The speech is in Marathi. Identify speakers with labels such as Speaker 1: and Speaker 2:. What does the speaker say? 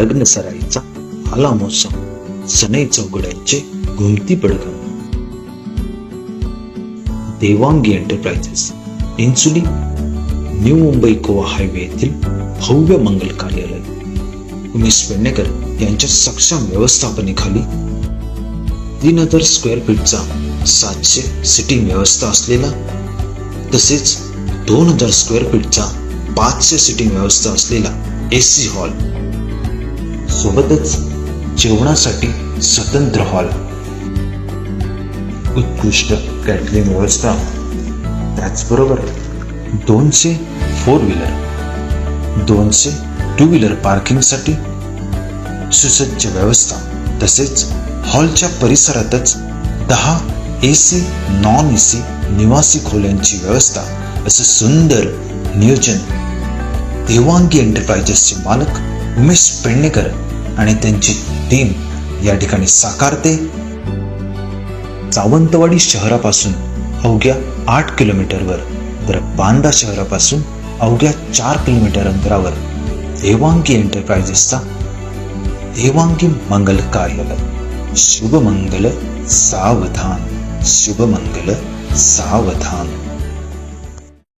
Speaker 1: लग्न सराईचा आला मोसम सनई चौघड्यांचे घुमती पडकम Devangi enterprises Insuli new Mumbai Goa highway येथील भव्य मंगल कार्यालय. उमेश पेडणेकर यांच्या सक्षम व्यवस्थापनेखाली तीन हजार स्क्वेअर फीटचा सातशे सिटिंग व्यवस्था असलेला तसेच दोन हजार स्क्वेअर फीटचा पाचशे सिटिंग व्यवस्था असलेला एसी हॉल सोबतच जेवणासाठी स्वतंत्र हॉल. उत्कृष्ट कॅटरिंग व्यवस्था. त्याचबरोबर दोनशे फोर व्हीलर दोनशे टू व्हीलर पार्किंगसाठी सुसज्ज व्यवस्था. तसेच हॉलच्या परिसरातच दहा A C non A C निवासी खोल्यांची व्यवस्था. असं सुंदर नियोजन देवांगी एंटरप्राइजेसचे मालक उमेश पेडणेकर आणि त्यांची टीम या ठिकाणी साकारते. सावंतवाडी शहरापासून अवघ्या आठ किलोमीटरवर तर बांदा शहरापासून अवघ्या चार किलोमीटर अंतरावर देवांगी एंटरप्राइजेसचा देवांगी मंगल कार्यालय. शुभमंगल सावधान. शुभमंगल सावधान.